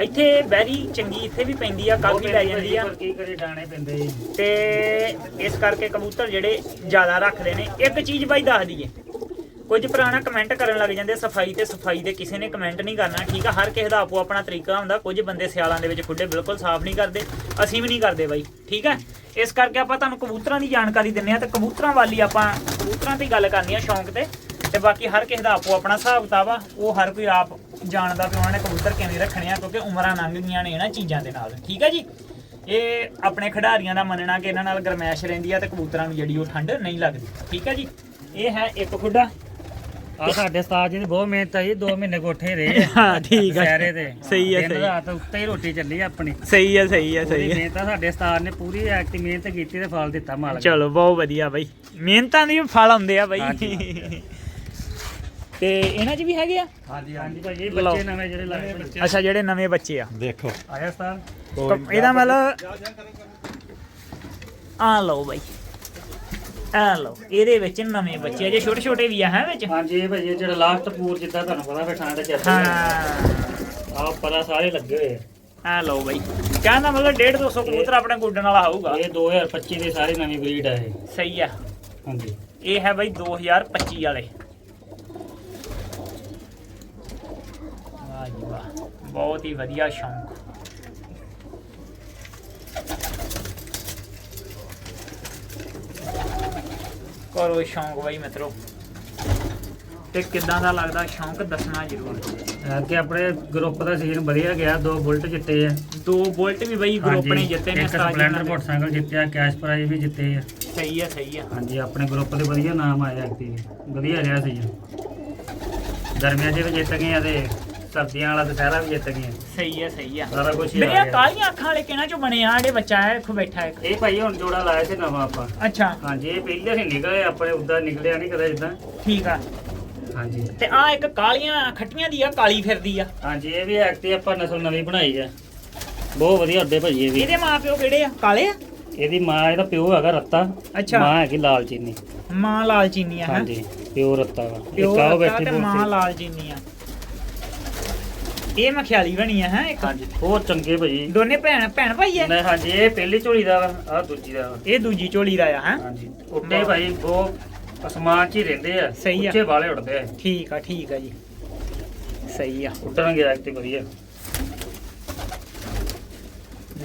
ਇੱਥੇ ਬੈਰੀ ਚੰਗੀ ਇੱਥੇ ਵੀ ਪੈਂਦੀ ਆ ਕਾਫੀ ਲੈ ਜਾਂਦੀ ਆ। ਕੀ ਕਰੇ ਡਾਣੇ ਪੈਂਦੇ ਜੀ? ਤੇ ਇਸ ਕਰਕੇ ਕਬੂਤਰ ਜਿਹੜੇ ਜ਼ਿਆਦਾ ਰੱਖਦੇ ਨੇ ਇੱਕ ਚੀਜ਼ ਬਾਈ ਦੱਸ ਦਈਏ। ਕੁਝ ਪੁਰਾਣਾ ਕਮੈਂਟ ਕਰਨ ਲੱਗ ਜਾਂਦੇ ਸਫ਼ਾਈ ਤੇ ਸਫ਼ਾਈ ਤੇ ਕਿਸੇ ਨੇ ਕਮੈਂਟ ਨਹੀਂ ਕਰਨਾ ਠੀਕ ਆ? ਹਰ ਕਿਸੇ ਦਾ ਆਪੋ ਆਪਣਾ ਤਰੀਕਾ ਹੁੰਦਾ ਕੁਝ ਬੰਦੇ ਸਿਆਲਾਂ ਦੇ ਵਿੱਚ ਖੁੱਡੇ ਬਿਲਕੁਲ ਸਾਫ਼ ਨਹੀਂ ਕਰਦੇ ਅਸੀਂ ਵੀ ਨਹੀਂ ਕਰਦੇ ਬਾਈ ਠੀਕ ਆ? ਇਸ ਕਰਕੇ ਆਪਾਂ ਤੁਹਾਨੂੰ ਕਬੂਤਰਾਂ ਦੀ ਜਾਣਕਾਰੀ ਦਿੰਨੇ ਆ ਤੇ ਕਬੂਤਰਾਂ ਵਾਲੀ ਆਪਾਂ ਕਬੂਤਰਾਂ ਤੇ ਹੀ ਗੱਲ ਕਰਨੀ ਆ ਸ਼ੌਂਕ ਤੇ ਤੇ ਬਾਕੀ ਹਰ ਕਿਸੇ ਦਾ ਆਪੋ ਆਪਣਾ ਹਿਸਾਬ ਕਿਤਾਬ ਆ ਉਹ ਹਰ ਕੋਈ ਆਪ ਜਾਣਦਾ ਵੀ ਉਹਨਾਂ ਨੇ ਕਬੂਤਰ ਕਿਵੇਂ ਰੱਖਣੇ ਆ ਕਿਉਂਕਿ ਉਮਰਾਂ ਲੰਘ ਗਈਆਂ ਨੇ ਇਹਨਾਂ ਚੀਜ਼ਾਂ ਦੇ ਨਾਲ। ਠੀਕ ਆ ਜੀ? ਇਹ ਆਪਣੇ ਖਿਡਾਰੀਆਂ ਦਾ ਮੰਨਣਾ ਕਿ ਇਹਨਾਂ ਨਾਲ ਗਰਮੈਸ਼ ਰਹਿੰਦੀ ਆ ਤੇ ਕਬੂਤਰਾਂ ਨੂੰ ਜਿਹੜੀ ਉਹ ਠੰਡ ਨਹੀਂ ਲੱਗਦੀ। ਠੀਕ ਆ ਜੀ? ਇਹ ਹੈ ਇੱਕ ਖੁੱਡਾ। ਆ ਸਾਡੇ ਉਸਤਾਦ ਜੀ ਦੀ ਬਹੁਤ ਮਿਹਨਤ ਆ ਜੀ 2 ਮਹੀਨੇ ਕੋਠੇ ਰਹੇ ਆ। ਹਾਂ ਠੀਕ ਆ। ਦੁਸਹਿਰੇ ਤੇ ਸਹੀ ਆ, ਦਿਨ ਸਹੀ। ਰਾਤ ਉੱਤੇ ਹੀ ਰੋਟੀ ਚੱਲੀ ਆਪਣੀ। ਸਹੀ ਹੈ ਸਹੀ ਹੈ ਪੂਰੀ ਮਿਹਨਤ ਆ ਸਾਡੇ ਉਸਤਾਦ ਨੇ ਪੂਰੀ ਐਕਟੀ ਮਿਹਨਤ ਕੀਤੀ ਤੇ ਫਲ ਦਿੱਤਾ ਮਾਲਕ ਚਲੋ ਬਹੁਤ ਵਧੀਆ ਬਾਈ। ਮਿਹਨਤਾਂ ਦੇ ਫਲ ਆਉਂਦੇ ਆ ਬਾਈ। ਤੇ ਇਹਨਾਂ 'ਚ ਵੀ ਹੈਗੇ ਆ? ਹਾਂਜੀ ਹਾਂਜੀ। ਭਾਜੀ ਇਹ ਲਓ। ਬੱਚੇ ਨਵੇਂ ਜਿਹੜੇ ਲਾਏ ਬੱਚੇ। ਅੱਛਾ ਜਿਹੜੇ ਨਵੇਂ ਬੱਚੇ ਆ। ਦੇਖੋ। ਆਇਆ ਕ- ਇਹਦਾ ਮਤਲਬ ਆ ਲਓ ਬਾਈ। ਆ ਲਓ ਇਹਦੇ ਵਿੱਚ ਨਵੇਂ ਬੱਚੇ ਆ। ਜੇ ਛੋਟੇ ਛੋਟੇ ਵੀ ਆ ਹੈ ਵਿੱਚ? ਹਾਂਜੀ ਇਹ ਭਾਜੀ ਜਿਹੜਾ ਲਾਸਟ ਪੂਰ ਜਿੱਦਾਂ ਤੁਹਾਨੂੰ ਪਤਾ ਫਿਰ ਠੰਡ ਚ ਹਾਂ। ਆ ਪਰਾ ਸਾਰੇ ਲੱਗੇ ਹੋਏ ਆ। ਆ ਲਓ ਬਾਈ। ਕਹਿੰਦਾ ਮਤਲਬ 1.5 200 ਕਬੂਤਰ ਆਪਣੇ ਗੁੱਡਣ ਵਾਲਾ ਹੋਊਗਾ। ਇਹ 2025 ਦੇ ਸਾਰੇ ਨਵੀਂ ਬਰੀਡ ਆ ਇਹ। ਸਹੀ ਆ। ਹਾਂਜੀ। ਇਹ ਹੈ ਬਾਈ 2025 ਵਾਲੇ। ਜੀ ਵਾਹ। ਬਹੁਤ ਹੀ ਵਧੀਆ ਸ਼ੌਂਕ। ਕਰੋ ਸ਼ੌਂਕ ਬਾਈ ਮਿੱਤਰੋ। ਤੇ ਕਿੱਦਾਂ ਦਾ ਲੱਗਦਾ ਸ਼ੌਂਕ ਦੱਸਣਾ ਜ਼ਰੂਰ। ਕਿ ਆਪਣੇ ਗਰੁੱਪ ਦਾ ਸੀਜ਼ਨ ਵਧੀਆ ਗਿਆ ਦੋ ਬੁਲਟ ਜਿੱਤੇ ਆ। ਦੋ ਬੁਲਟ ਵੀ ਬਈ ਗਰੁੱਪ ਨੇ ਜਿੱਤੇ ਨੇ ਇੱਕ ਉਸਤਾਦ ਜੀ ਸਪਲੈਂਡਰ ਨਾਲ। ਮੋਟਰਸਾਈਕਲ ਜਿੱਤਿਆ ਕੈਸ਼ ਪ੍ਰਾਈਜ਼ ਵੀ ਜਿੱਤੇ ਆ। ਸਹੀ ਆ ਸਹੀ ਆ। ਹਾਂਜੀ ਆਪਣੇ ਗਰੁੱਪ ਦੇ ਵਧੀਆ ਨਾਮ ਆਇਆ ਐਕਟਿਵ ਵਧੀਆ ਰਿਹਾ ਸੀਜ਼ਨ ਗਰਮੀਆਂ 'ਚ ਵੀ ਜਿੱਤ ਗਏ ਆ ਤੇ ਸਰਦੀਆਂ ਵਾਲਾ ਦੁਸਹਿਰਾ ਵੀ ਜਿੱਤ ਗਏ। ਸਹੀ ਆ ਸਹੀ ਆ ਸਾਰਾ ਕੁਝ ਹੀ ਆ ਗਿਆ। ਕਾਲੀਆਂ ਅੱਖਾਂ ਵਾਲੇ ਕਿਹਨਾਂ ਚੋਂ ਬਣੇ ਆ? ਜਿਹੜੇ ਬੱਚਾ ਹੈ ਇੱਥੇ ਬੈਠਾ ਹੈ ਇਹ ਭਾਈ ਹੁਣ ਜੋੜਾ ਲਾਇਆ ਸੀ ਨਵਾਂ ਆਪਾਂ। ਅੱਛਾ। ਹਾਂਜੀ ਇਹ ਪਹਿਲੇ ਸੀ ਨਿਕਲੇ ਆਪਣੇ ਉਦਾਂ ਨਿਕਲਿਆ ਨਹੀਂ ਕਦੇ ਇਦਾਂ ਠੀਕ ਆ। ਹਾਂਜੀ। ਤੇ ਆ ਇੱਕ ਕਾਲੀਆਂ ਖੱਟੀਆਂ ਦੀ ਆ ਕਾਲੀ ਫਿਰਦੀ ਆ। ਹਾਂਜੀ ਇਹ ਵੀ ਐਕਟਿਵ ਆਪਾਂ ਨਸਲ ਨਵੀਂ ਬਣਾਈ ਆ। ਬਹੁਤ ਵਧੀਆ ਅੱਡੇ ਭਾਜੀ ਇਹ ਵੀ। ਇਹਦੇ ਮਾਪਿਓ ਕਿਹੜੇ ਆ? ਕਾਲੇ ਆ? ਇਹਦੀ ਮਾਂ ਇਹਦਾ ਪਿਓ ਹੈਗਾ ਰੱਤਾ। ਅੱਛਾ। ਮਾਂ ਹੈਗੀ ਲਾਲ ਚੀਨੀ। ਮਾਂ ਲਾਲ ਚੀਨੀ ਆ ਹੈਂ? ਹਾਂਜੀ ਪਿਓ ਰੱਤਾ ਵਾ। ਪਿਓ ਇੱਕ ਆਓ ਰੱਤਾ ਬੈਠੀ ਤੇ ਮਾਂ ਲਾਲ ਚੀਨੀ ਆ। ਇਹ ਮਖਿਆਲੀ ਬਣੀ ਆ ਹੈ ਇੱਕ। ਹਾਂਜੀ ਬਹੁਤ ਚੰਗੇ ਭਾਜੀ ਦੋਨੇ ਭੈਣ ਭੈਣ ਭਾਈ ਐ ਨਹੀਂ ਹਾਂਜੀ ਇਹ ਪਹਿਲੀ ਝੋਲੀ ਦਾ ਵਾ ਆਹ ਦੂਜੀ ਦਾ ਵਾ। ਇਹ ਦੂਜੀ ਝੋਲੀ ਦਾ ਆ ਹੈ? ਹਾਂਜੀ ਉੱਡੇ ਭਾਈ ਬਹੁਤ ਅਸਮਾਨ 'ਚ ਹੀ ਰਹਿੰਦੇ ਆ ਸਹੀ ਆ। ਉੱਚੇ ਵਾਲੇ ਉੱਡਦੇ ਆ। ਠੀਕ ਆ ਠੀਕ ਆ ਜੀ। ਸਹੀ ਆ। ਉੱਡਣ ਗਿਆ ਤੇ ਵਧੀਆ।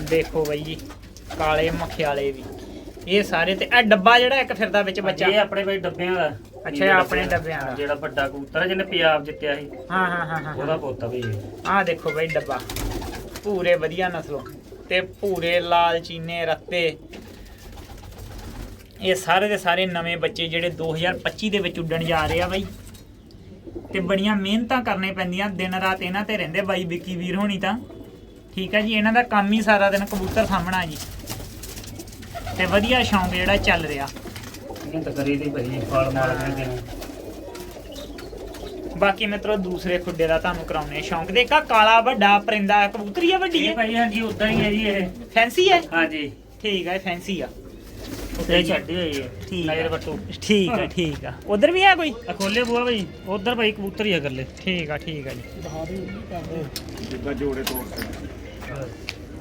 ਦੇਖੋ ਬਈ ਜੀ ਕਾਲੇ ਮਖਿਆਲੇ ਵੀ। ਇਹ ਸਾਰੇ ਤੇ ਇਹ ਡੱਬਾ ਜਿਹੜਾ ਇੱਕ ਫਿਰਦਾ ਵਿੱਚ ਬੱਚਾ। ਇਹ ਆਪਣੇ ਭਾਈ ਡੱਬਿਆਂ ਦਾ। ਅੱਛਾ, ਇਹ ਆਪਣੇ ਡੱਬਿਆਂ ਦਾ। ਜਿਹੜਾ ਵੱਡਾ ਕਬੂਤਰ ਹੈ ਜਿਹਨੇ ਪੰਜਾਬ ਜਿੱਤਿਆ ਸੀ। ਹਾਂ ਹਾਂ ਹਾਂ ਹਾਂ ਉਹਦਾ ਪੋਤਾ ਵੀ ਇਹ। ਆਹ ਦੇਖੋ ਬਈ ਡੱਬਾ। ਪੂਰੇ ਵਧੀਆ ਨਸਲੋਂ। ਤੇ ਪੂਰੇ ਲਾਲ ਚੀਨੇ ਰੱਤੇ। ਇਹ ਸਾਰੇ ਦੇ ਸਾਰੇ ਨਵੇਂ ਬੱਚੇ ਜਿਹੜੇ 2025 ਦੇ ਵਿੱਚ ਉੱਡਣ ਜਾ ਰਹੇ ਆ ਬਾਈ। ਤੇ ਬੜੀਆਂ ਮਿਹਨਤਾਂ ਕਰਨੇ ਪੈਂਦੀਆਂ। ਦਿਨ ਰਾਤ ਇਹਨਾਂ ਤੇ ਰਹਿੰਦੇ। ਬਾਈ ਵਿੱਕੀ ਵੀਰ ਹੋਣੀ ਤਾਂ। ਠੀਕ ਹੈ ਜੀ ਇਹਨਾਂ ਦਾ ਕੰਮ ਹੀ ਸਾਰਾ ਦਿਨ ਕਬੂਤਰ ਸਾਹਮਣਾ ਜੀ। ਤੇ ਵਧੀਆ ਸ਼ੌਂਕ ਜਿਹੜਾ ਚੱਲ ਰਿਹਾ। ਇਹ ਤਾਂ ਕਰੀ ਦੀ ਭਾਈ ਫਲ ਮਾਰ ਕੇ ਬਾਕੀ ਮਿੱਤਰੋ ਦੂਸਰੇ ਖੁੱਡੇ ਦਾ ਤੁਹਾਨੂੰ ਕਰਾਉਣੇ ਸ਼ੌਂਕ। ਦੇ ਕਾ ਕਾਲਾ ਵੱਡਾ ਪਰਿੰਦਾ ਕਬੂਤਰੀ ਆ ਵੱਡੀ ਇਹ ਹੈ ਭਾਈ ਹਾਂਜੀ ਉਦਾਂ ਹੀ ਹੈ ਜੀ ਇਹ। ਫੈਂਸੀ ਹੈ? ਹਾਂਜੀ। ਠੀਕ ਹੈ ਫੈਂਸੀ ਆ। ਉੱਤੇ ਛੱਡੀ ਹੋਈ ਹੈ। ਠੀਕ ਨਜ਼ਰ ਆ। ਵੱਟੂ। ਠੀਕ ਆ ਠੀਕ ਆ। ਉਧਰ ਵੀ ਹੈ ਕੋਈ? ਆ ਖੋਲੇ ਬੂਆ ਭਾਈ। ਉਧਰ ਭਾਈ ਕਬੂਤਰ ਹੀ ਆ ਕਰਲੇ ਠੀਕ ਆ ਠੀਕ ਆ ਜੀ। ਜਿੱਦਾਂ ਜੋੜੇ ਤੋੜਦੇ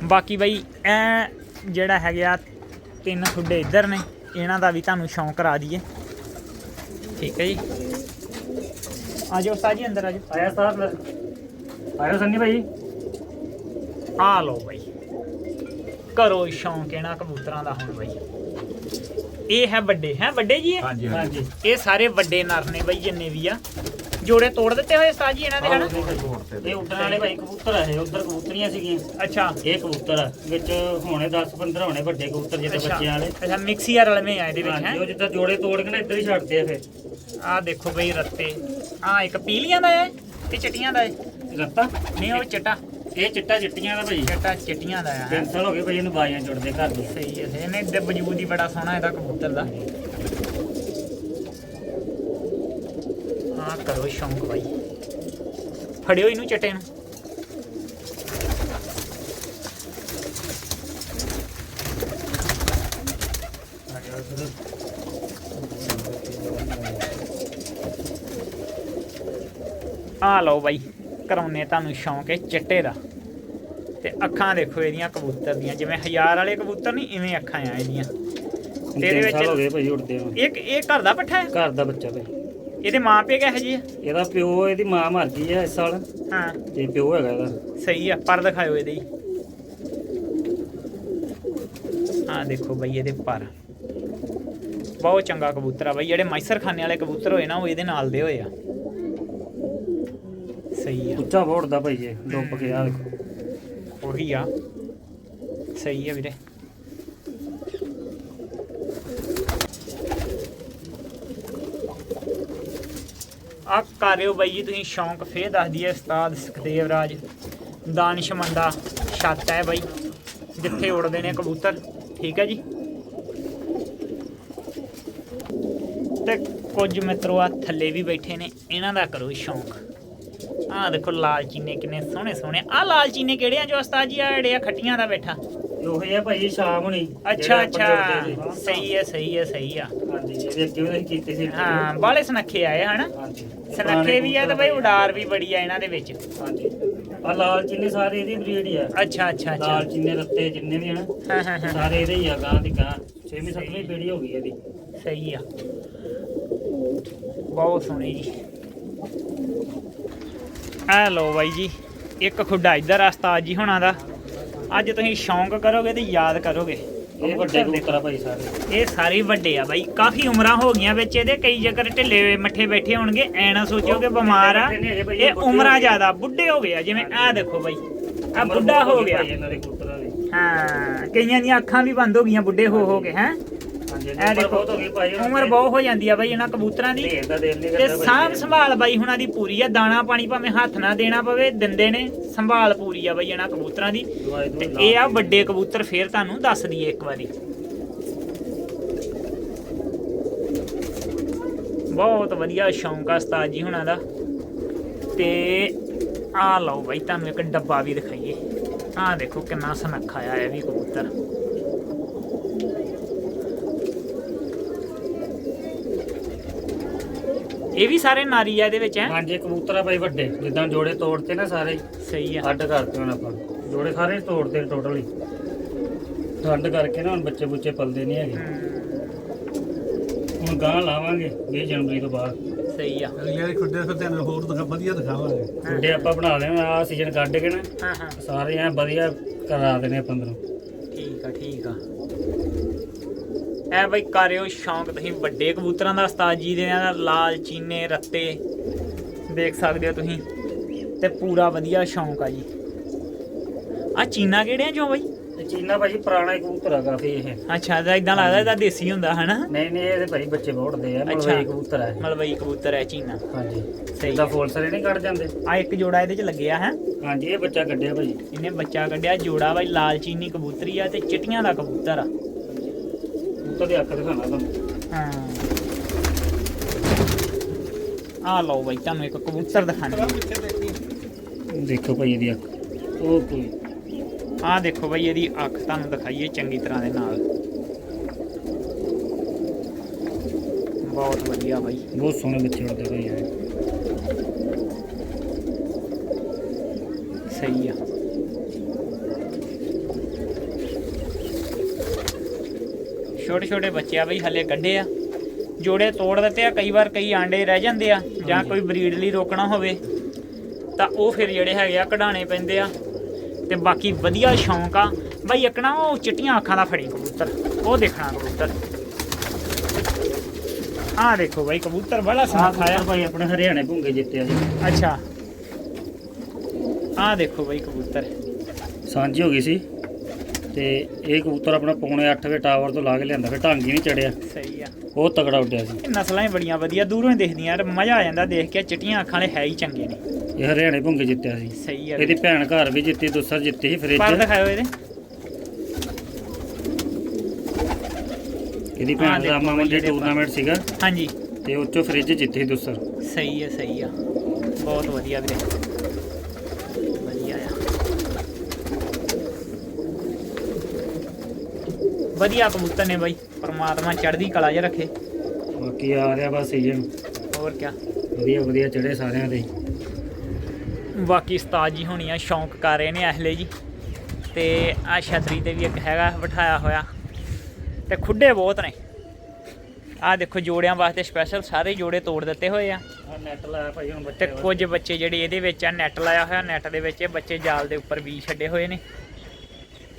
ਬਾਕੀ ਬਈ ਐ ਜਿਹੜਾ ਹੈਗਾ ਤਿੰਨ ਖੁੱਡੇ ਇੱਧਰ ਨੇ। ਇਹਨਾਂ ਦਾ ਵੀ ਤੁਹਾਨੂੰ ਸ਼ੌਂਕ ਕਰਾ ਦਈਏ। ਠੀਕ ਹੈ ਜੀ। ਆਜੋ ਉਸਤਾਦ ਜੀ ਅੰਦਰ ਆਜੋ ਆਇਆ ਸਾਹਿਬ ਆਇਆ ਸੰਨੀ ਭਾਈ। ਆ ਲਓ ਬਈ। ਕਰੋ ਸ਼ੌਂਕ ਇਹਨਾਂ ਕਬੂਤਰਾਂ ਦਾ ਹੁਣ ਬਈ। ਇਹ ਹੈ ਵੱਡੇ ਹੈ ਵੱਡੇ ਜੀ ਹਾਂਜੀ ਹਾਂਜੀ। ਇਹ ਸਾਰੇ ਵੱਡੇ ਨਰ ਨੇ ਬਈ ਜਿੰਨੇ ਵੀ ਆ। ਜੋੜੇ ਤੋੜ ਦਿੱਤੇ ਹੋਏ ਉਸਤਾਦ ਜੀ ਇਹਨਾਂ ਦੇ ਹਨਾ? ਇਹ ਉੱਡਣ ਵਾਲੇ ਭਾਈ ਕਬੂਤਰ ਆ ਇਹ ਉਧਰ ਕਬੂਤਰੀਆਂ ਸੀਗੀਆਂ। ਅੱਛਾ। ਇਹ ਕਬੂਤਰ ਆ ਵਿੱਚ ਹੋਣੇ 10 15 ਹੋਣੇ ਵੱਡੇ ਕਬੂਤਰ ਜਿਹੜੇ ਅੱਛਾ। ਬੱਚਿਆਂ ਵਾਲੇ। ਅੱਛਾ ਮਿਕਸੀਅਰ ਰਲਵੇਂ ਆ ਇਹਦੇ ਵਿੱਚ ਹੈ? ਉਹ ਜਿੱਦਾਂ ਜੋੜੇ ਤੋੜ ਕੇ ਨਾ ਇੱਧਰ ਹੀ ਛੱਡਦੇ ਆ ਫਿਰ। ਆਹ ਦੇਖੋ ਬਈ ਰੱਤੇ। ਆਹ ਇੱਕ ਪੀਲੀਆਂ ਦਾ ਹੈ ਤੇ ਚਟੀਆਂ ਦਾ ਹੈ? ਰੱਤਾ? ਨਹੀਂ ਉਹ ਚਟਾ। ਇਹ ਚਿੱਟਾ ਚਿੱਟੀਆਂ ਦਾ ਭਾਈ। ਚਟਾ ਚਟੀਆਂ ਦਾ ਹੈ। ਤਿੰਨ ਸਾਲ ਹੋ ਗਏ ਭਾਈ ਇਹਨੂੰ ਬਾਈਆਂ ਜੁੜਦੇ ਘਰ ਦੇ। ਸਹੀ ਹੈ ਇਹਨੇ ਵਜੂਦ ਹੀ ਬੜਾ ਸੋਹਣਾ ਇਹਦਾ ਕਬੂਤਰ ਦਾ ਹਾਂ ਕਰੋ ਸ਼ੌਂਕ ਬਾਈ। ਫੜਿਓ ਇਹਨੂੰ ਚਟੇ ਨੂੰ। ਆ ਲਓ ਬਾਈ ਕਰਾਉਨੇ ਤੁਹਾਨੂੰ ਸ਼ੌਂਕ ਹੈ ਚਿੱਟੇ ਦਾ। ਤੇ ਅੱਖਾਂ ਦੇਖੋ ਇਹਦੀਆਂ ਕਬੂਤਰ ਦੀਆਂ ਜਿਵੇਂ ਹਜ਼ਾਰ ਵਾਲੇ ਕਬੂਤਰ ਨਹੀਂ ਇਵੇਂ ਅੱਖਾਂ ਆ ਇਹਦੀਆਂ। ਤੇ ਇਹਦੇ ਹੋ ਵਿੱਚ ਗਏ ਭਾਈ ਉੱਡਦੇ ਆ ਇੱਕ ਇਹ ਘਰ ਦਾ ਪੱਠਾ ਹੈ? ਘਰ ਦਾ ਬੱਚਾ ਭਾਈ। ਇਹਦੇ ਮਾਂ ਪਿਓ ਕਿਹੋ ਆ? ਇਹਦਾ ਪਿਓ ਇਹਦੀ ਮਾਂ ਮਰ ਗਈ ਆ ਇਸ ਸਾਲ। ਹਾਂ। ਤੇ ਪਿਓ ਹੈਗਾ ਇਹਦਾ। ਸਹੀ ਆ ਪਰ ਦਿਖਾਇਓ ਇਹਦੇ ਹਾਂ। ਦੇਖੋ ਬਈ ਇਹਦੇ ਪਰ। ਬਹੁਤ ਚੰਗਾ ਕਬੂਤਰ ਆ ਬਈ ਜਿਹੜੇ ਮੈਸਰ ਖਾਨੇ ਵਾਲੇ ਕਬੂਤਰ ਹੋਏ ਨਾ ਉਹ ਇਹਦੇ ਨਾਲ ਦੇ ਹੋਏ ਆ। ਸਹੀ ਆ। ਉੱਚਾ ਫੋੜਦਾ ਭਾਈ ਇਹ ਡੁੱਬ ਕੇ ਆ ਦੇਖੋ। ਉਹੀ ਆ। ਸਹੀ ਆ ਵੀਰੇ। ਆ ਕਰਿਓ ਬਾਈ ਜੀ ਤੁਸੀਂ ਸ਼ੌਂਕ ਫੇਰ ਦੱਸ ਦਈਏ ਉਸਤਾਦ ਸੁਖਦੇਵ ਰਾਜ ਦਾਨਿਸ਼ਮੰਦਾ ਛੱਤ ਹੈ ਬਾਈ ਜਿੱਥੇ ਉੜਦੇ ਨੇ ਕਬੂਤਰ ਠੀਕ ਹੈ ਜੀ? ਤੇ ਕੁਝ ਮਿੱਤਰੋ ਆ ਥੱਲੇ ਵੀ ਬੈਠੇ ਨੇ ਇਹਨਾਂ ਦਾ ਕਰੋ ਸ਼ੌਂਕ। ਆਹ ਦੇਖੋ ਲਾਲ ਚੀਨੇ ਕਿੰਨੇ ਸੋਹਣੇ ਸੋਹਣੇ ਆ ਲਾਲ ਚੀਨੇ ਕਿਹੜੇ ਆ ਜੋ ਉਸਤਾਦ ਜੀ ਆ ਜਿਹੜੇ ਆ ਖੱਟੀਆਂ ਦਾ ਬੈਠਾ। ਉਹੀ ਆ ਭਾਈ ਸ਼ਾਮ ਹੁਣੀ ਅੱਛਾ ਅੱਛਾ। ਸਹੀ ਹੈ ਸਹੀ ਹੈ ਸਹੀ ਆ। ਹਾਂਜੀ ਇਹਦੇ ਅੱਗੇ ਅਸੀਂ ਕੀਤੇ ਸੀ ਹਾਂ ਬਾਲੇ ਸਨੱਖੇ ਆਏ ਹਨਾ? ਹਾਂਜੀ। ਸਨੱਖੇ ਵੀ ਆ ਤੇ ਬਈ ਉਡਾਰ ਵੀ ਬੜੀ ਆ ਇਹਨਾਂ ਦੇ ਵਿੱਚ। ਹਾਂਜੀ। ਆ ਲਾਲ ਚਿੰਨੇ ਸਾਰੇ ਇਹਦੀ ਬਰੀਡ ਹੀ ਆ। ਅੱਛਾ ਅੱਛਾ ਅੱਛਾ। ਲਾਲ ਚਿੰਨੇ ਰੱਤੇ ਜਿੰਨੇ ਵੀ ਹਨ ਹਾਂ ਹਾਂ ਹਾਂ। ਸਾਰੇ ਇਹਦੇ ਹੀ ਆ ਗਾਂ ਦੀ ਗਾਂ। 6ਵੀਂ 7ਵੀਂ ਪੀੜੀ ਹੋ ਗਈ ਇਹਦੀ। ਸਹੀ ਆ। ਬਹੁਤ ਸੋਹਣੀ ਜੀ। ਆ ਲੋ ਬਾਈ ਜੀ ਇੱਕ ਖੁੱਡਾ ਇੱਧਰ ਉਸਤਾਦ ਜੀ ਹੁਣਾਂ ਦਾ। ਅੱਜ ਤੁਸੀਂ ਸ਼ੌਂਕ ਕਰੋਗੇ ਤੇ ਯਾਦ ਕਰੋਗੇ। ਇਹ ਵੱਡੇ ਕਬੂਤਰ ਆ ਭਾਈ ਸਾਰੇ। ਇਹ ਸਾਰੇ ਵੱਡੇ ਆ ਬਾਈ। ਕਾਫੀ ਉਮਰਾਂ ਹੋ ਗਈਆਂ ਵਿੱਚ ਇਹਦੇ ਕਈ ਜਗਰ ਢਿੱਲੇ ਹੋਏ ਮੱਠੇ ਬੈਠੇ ਹੋਣਗੇ ਐ ਨਾ ਸੋਚੋ ਕਿ ਬਿਮਾਰ ਆ। ਇਹ ਉਮਰਾਂ ਜ਼ਿਆਦਾ ਬੁੱਢੇ ਹੋ ਗਏ ਆ ਜਿਵੇਂ ਆਹ ਦੇਖੋ ਬਾਈ। ਆ ਬੁੱਢਾ ਹੋ ਗਿਆ। ਭਾਈ ਇਹਨਾਂ ਦੇ ਕਬੂਤਰਾਂ ਦੀ। ਹਾਂ ਕਈਆਂ ਦੀਆਂ ਅੱਖਾਂ ਵੀ ਬੰਦ ਹੋ ਗਈਆਂ ਬੁੱਢੇ ਹੋ ਹੋ ਕੇ ਹੈ? ਹਾਂਜੀ ਇਹ ਇਹ ਦੇਖੋ ਬਹੁਤ ਹੋ ਗਈ ਭਾਈ ਇਹਨਾਂ ਉਮਰ ਦੀ। ਬਹੁਤ ਹੋ ਜਾਂਦੀ ਆ ਬਾਈ ਇਹਨਾਂ ਕਬੂਤਰਾਂ ਦੀ। ਢੇਰ ਦਾ ਦਿਲ ਨਹੀਂ ਤੇ ਕਰਦਾ ਭਾਈ। ਸਾਂਭ ਸੰਭਾਲ ਬਾਈ ਹੁਣਾਂ ਦੀ ਪੂਰੀ ਆ ਦਾਣਾ ਪਾਣੀ ਭਾਵੇਂ ਹੱਥ ਨਾਲ ਦੇਣਾ ਪਵੇ ਦਿੰਦੇ ਨੇ ਸੰਭਾਲ ਪੂਰੀ ਆ ਬਾਈ ਇਹਨਾਂ ਕਬੂਤਰਾਂ ਦੀ। ਤੇ ਇਹ ਆ ਵੱਡੇ ਕਬੂਤਰ ਫੇਰ ਤੁਹਾਨੂੰ ਦੱਸ ਦਈਏ ਇੱਕ ਵਾਰੀ। ਬਹੁਤ ਵਧੀਆ ਸ਼ੌਂਕ ਆ ਉਸਤਾਦ ਜੀ ਹੁਣਾਂ ਦਾ। ਤੇ ਆ ਲਓ ਬਾਈ ਤੁਹਾਨੂੰ ਇੱਕ ਡੱਬਾ ਵੀ ਦਿਖਾਈਏ। ਆ ਦੇਖੋ ਕਿੰਨਾ ਸੁਨੱਖਾ ਆ ਇਹ ਵੀ ਕਬੂਤਰ। ਇਹ ਵੀ ਸਾਰੇ ਨਾਰੀ ਆ ਇਹਦੇ ਵਿੱਚ ਹੈ? ਹਾਂਜੀ ਕਬੂਤਰ ਆ ਭਾਈ ਵੱਡੇ। ਜਿੱਦਾਂ ਜੋੜੇ ਤੋੜਤੇ ਨਾ ਸਾਰੇ ਸਹੀ ਆ। ਅੱਡ ਕਰਤੇ ਹੁਣ ਆਪਾਂ। ਜੋੜੇ ਸਾਰੇ ਤੋੜਤੇ ਟੋਟਲ ਅੱਡ ਕਰਕੇ ਨਾ ਹੁਣ ਬੱਚੇ ਬੁੱਚੇ ਪਲਦੇ ਨਹੀਂ ਹੈਗੇ। ਹੁਣ ਗਾਂ ਲਾਵਾਂਗੇ 20 ਜਨਵਰੀ ਤੋਂ ਬਾਅਦ। ਸਹੀ ਆ। ਅਗਲੇ ਦੇ ਖੁੱਡੇ ਫਿਰ ਤੈਨੂੰ ਹੋਰ ਦਿਖਾ ਵਧੀਆ ਦਿਖਾਵਾਂਗੇ। ਗੁੱਡੇ ਆਪਾਂ ਬਣਾ ਦੇਣਾ ਆ ਸੀਜ਼ਨ ਕੱਢ ਕੇ ਨਾ ਹਾਂ ਹਾਂ। ਸਾਰੇ ਐ ਵਧੀਆ ਕਰਾ ਦੇਣੇ ਆਪਾਂ ਅੰਦਰੋਂ। ਠੀਕ ਆ ਠੀਕ ਆ। ਐ ਬਈ ਕਰਿਓ ਸ਼ੌਂਕ ਤੁਸੀਂ ਵੱਡੇ ਕਬੂਤਰਾਂ ਦਾ ਉਸਤਾਦ ਜੀ ਦੇ ਨਾਲ ਲਾਲ ਚੀਨੇ ਰੱਤੇ ਦੇਖ ਸਕਦੇ ਹੋ ਤੁਸੀਂ। ਤੇ ਪੂਰਾ ਵਧੀਆ ਸ਼ੌਂਕ ਆ ਜੀ। ਆ ਚੀਨਾ ਕਿਹੜੇ ਆ ਜੋ ਬਈ? ਤੇ ਚੀਨਾ ਭਾਜੀ ਪੁਰਾਣਾ ਕਬੂਤਰ ਆ ਕਾਫੀ ਇਹ। ਅੱਛਾ ਤਾਂ ਇਦਾਂ ਲੱਗਦਾ ਇਹਦਾ ਦੇਸੀ ਹੁੰਦਾ ਹਨਾ? ਨਹੀਂ ਨਹੀਂ ਇਹਦੇ ਭਾਈ ਬੱਚੇ ਬਹੁੜਦੇ ਆ। ਮਲਵਈ ਕਬੂਤਰ ਆ। ਮਲਵਈ ਕਬੂਤਰ ਹੈ ਚੀਨਾ। ਹਾਂਜੀ। ਸਹੀ ਇਹਦਾ ਫੋਲ ਸਰੇ ਨਹੀਂ ਕੱਢ ਜਾਂਦੇ? ਆ ਇੱਕ ਜੋੜਾ ਇਹਦੇ ਚ ਲੱਗਿਆ ਹੈ? ਹਾਂਜੀ ਇਹ ਬੱਚਾ ਕੱਢਿਆ ਭਾਜੀ। ਇਹਨੇ ਬੱਚਾ ਕੱਢਿਆ ਜੋੜਾ ਬਾਈ ਲਾਲ ਚੀਨੀ ਕਬੂਤਰੀ ਆ ਤੇ ਚਿੱਟੀਆਂ ਦਾ ਕਬੂਤਰ ਆ। ਅੱਖ ਦਿਖਾਣਾ ਤੁਹਾਨੂੰ। ਹਾਂ। ਆ ਲਓ ਬਾਈ ਤੁਹਾਨੂੰ ਇੱਕ ਕਬੂਤਰ ਦਿਖਾਣੀ ਦੇਖੋ। ਭਾਈ ਇਹਦੀ ਅੱਖ। ਉਹ ਕੋਈ ਆ ਦੇਖੋ ਬਾਈ ਇਹਦੀ ਅੱਖ ਤੁਹਾਨੂੰ ਦਿਖਾਈਏ ਚੰਗੀ ਤਰ੍ਹਾਂ ਦੇ ਨਾਲ। ਬਹੁਤ ਵਧੀਆ ਬਾਈ। ਬਹੁਤ ਸੋਹਣੇ ਬੱਚੇ ਉੜਦੇ ਭਾਈ ਇਹ। ਸਹੀ ਆ। ਛੋਟੇ ਛੋਟੇ ਬੱਚੇ ਆ ਬਈ ਹਲੇ ਕੱਢੇ ਆ। ਜੋੜੇ ਤੋੜ ਦਿੱਤੇ ਆ ਕਈ ਵਾਰ ਕਈ ਆਂਡੇ ਰਹਿ ਜਾਂਦੇ ਆ ਜਾਂ ਕੋਈ ਬਰੀਡ ਲਈ ਰੋਕਣਾ ਹੋਵੇ ਤਾਂ ਉਹ ਫਿਰ ਜਿਹੜੇ ਹੈਗੇ ਆ ਕਢਾਣੇ ਪੈਂਦੇ ਆ। ਤੇ ਬਾਕੀ ਵਧੀਆ ਸ਼ੌਂਕ ਆ। ਬਈ ਇੱਕ ਨਾ ਉਹ ਚਿੱਟੀਆਂ ਅੱਖਾਂ ਦਾ ਫੜੀ ਕਬੂਤਰ ਉਹ ਦੇਖਣਾ ਕਬੂਤਰ। ਆਹ ਦੇਖੋ ਬਈ ਕਬੂਤਰ ਬੜਾ ਸੋਹਣਾ ਖਾਇਆ। ਭਾਈ ਆਪਣੇ ਹਰਿਆਣੇ ਭੁੰਗੇ ਜਿੱਤਿਆ ਸੀ ਅੱਛਾ। ਆਹ ਦੇਖੋ ਬਈ ਕਬੂਤਰ। ਸਾਂਝੀ ਹੋ ਗਈ ਸੀ। ਤੇ ਇਹ ਕਬੂਤਰ ਆਪਣਾ ਪੌਣੇ 8 ਵਜੇ ਟਾਵਰ ਤੋਂ ਲਾ ਕੇ ਲਿਆਂਦਾ ਫਿਰ ਢੰਗ ਨਹੀਂ ਚੜਿਆ। ਸਹੀ ਆ। ਉਹ ਤਗੜਾ ਉੱਡਿਆ ਸੀ। ਨਸਲਾਂ ਹੀ ਬੜੀਆਂ ਵਧੀਆ ਦੂਰੋਂ ਹੀ ਦਿਖਦੀਆਂ ਯਾਰ ਮਜ਼ਾ ਆ ਜਾਂਦਾ ਦੇਖ ਕੇ ਚਿੱਟੀਆਂ ਅੱਖਾਂ ਵਾਲੇ ਹੈ ਹੀ ਚੰਗੇ ਨੇ। ਇਹ ਹਰਿਆਣੇ ਭੁੰਗੇ ਜਿੱਤਿਆ ਸੀ। ਸਹੀ ਆ। ਇਹਦੀ ਭੈਣ ਘਰ ਵੀ ਜਿੱਤੀ ਦੁਸਰ ਜਿੱਤੀ ਸੀ ਫ੍ਰਿਜ ਪਰ ਦਿਖਾਓ ਇਹਦੇ। ਇਹਦੀ ਭੈਣ ਦਾ ਮਾਮਾ ਇਹਦੇ ਟੂਰਨਾਮੈਂਟ ਸੀਗਾ। ਹਾਂਜੀ। ਤੇ ਉਹ ਚੋਂ ਫ੍ਰਿਜ ਜਿੱਤੀ ਦੁਸਰ। ਸਹੀ ਹੈ ਸਹੀ ਆ। ਬਹੁਤ ਵਧੀਆ ਵੀਰੇ ਵਧੀਆ ਆ ਵਧੀਆ ਕਬੂਤਰ ਨੇ ਬਾਈ ਪਰਮਾਤਮਾ ਚੜ੍ਹਦੀ ਕਲਾ 'ਚ ਰੱਖੇ। ਬਾਕੀ ਆ ਰਿਹਾ ਬਸ ਸੀਜ਼ਨ ਹੋਰ ਕਿਆ। ਵਧੀਆ ਵਧੀਆ ਚੜੇ ਸਾਰਿਆਂ ਦੇ। ਬਾਕੀ ਉਸਤਾਦ ਜੀ ਹੋਣੀ ਆ ਸ਼ੌਂਕ ਕਰ ਰਹੇ ਨੇ ਅਹਲੇ ਜੀ। ਤੇ ਆ ਛਤਰੀ ਤੇ ਵੀ ਇੱਕ ਹੈਗਾ ਬਿਠਾਇਆ ਹੋਇਆ। ਤੇ ਖੁੱਡੇ ਬਹੁਤ ਨੇ। ਆ ਦੇਖੋ ਜੋੜਿਆਂ ਵਾਸਤੇ ਸਪੈਸ਼ਲ ਸਾਰੇ ਜੋੜੇ ਤੋੜ ਦਿੱਤੇ ਹੋਏ ਆ। ਨੈਟ ਲਾਇਆ ਭਾਈ ਹੁਣ ਤੇ ਬੱਚੇ ਕੁਝ ਬੱਚੇ ਜਿਹੜੇ ਇਹਦੇ ਵਿੱਚ ਆ ਨੈਟ ਲਾਇਆ ਹੋਇਆ ਨੈਟ ਦੇ ਵਿੱਚ ਇਹ ਬੱਚੇ ਜਾਲ ਦੇ ਉੱਪਰ ਵੀ ਛੱਡੇ ਹੋਏ ਨੇ।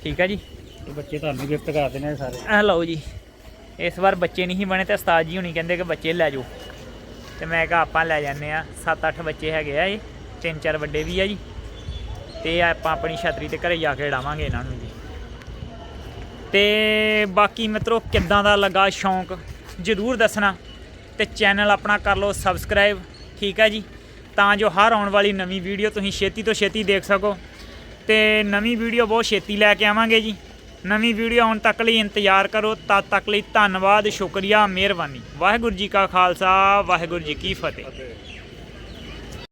ਠੀਕ ਆ ਜੀ? ਇਹ ਬੱਚੇ ਤੁਹਾਨੂੰ ਗਿਫਟ ਕਰਦੇ ਨੇ ਆ ਸਾਰੇ। ਆ ਲਓ ਜੀ। ਇਸ ਵਾਰ ਬੱਚੇ ਨਹੀਂ ਬਣੇ ਤੇ ਉਸਤਾਦ ਜੀ ਹੁਣੀ ਕਹਿੰਦੇ ਕਿ ਬੱਚੇ ਲੈ ਜਾਓ। ਤੇ ਮੈਂ ਕਿਹਾ ਆਪਾਂ ਲੈ ਜਾਂਦੇ ਆ 7-8 ਬੱਚੇ ਹੈਗੇ ਆ ਇਹ। ਤਿੰਨ ਚਾਰ ਵੱਡੇ ਵੀ ਆ ਜੀ। ਤੇ ਆਪਾਂ ਆਪਣੀ ਛਤਰੀ ਤੇ ਘਰੇ ਜਾ ਕੇ ਡਾਵਾਂਗੇ ਇਹਨਾਂ ਨੂੰ ਜੀ। ਤੇ ਬਾਕੀ ਮਿੱਤਰੋ, ਕਿੱਦਾਂ ਦਾ ਲੱਗਾ ਸ਼ੌਂਕ, ਜਰੂਰ ਦੱਸਣਾ। ਤੇ ਚੈਨਲ ਆਪਣਾ ਕਰ ਲਓ ਸਬਸਕ੍ਰਾਈਬ, ਠੀਕ ਹੈ ਜੀ। ਤਾਂ ਜੋ ਹਰ ਆਉਣ ਵਾਲੀ ਨਵੀਂ ਵੀਡੀਓ ਤੁਸੀਂ ਛੇਤੀ ਤੋਂ ਛੇਤੀ ਦੇਖ ਸਕੋ। ਤੇ ਨਵੀਂ ਵੀਡੀਓ ਬਹੁਤ ਛੇਤੀ ਲੈ ਕੇ ਆਵਾਂਗੇ ਜੀ। ਨਵੀਂ ਵੀਡੀਓ ਆਉਣ ਤੱਕ ਲਈ ਇੰਤਜ਼ਾਰ ਕਰੋ, ਤਦ ਤੱਕ ਲਈ ਧੰਨਵਾਦ, ਸ਼ੁਕਰੀਆ, ਮਿਹਰਬਾਨੀ। ਵਾਹਿਗੁਰੂ ਜੀ ਕਾ ਖਾਲਸਾ, ਵਾਹਿਗੁਰੂ ਜੀ ਕੀ ਫਤਿਹ।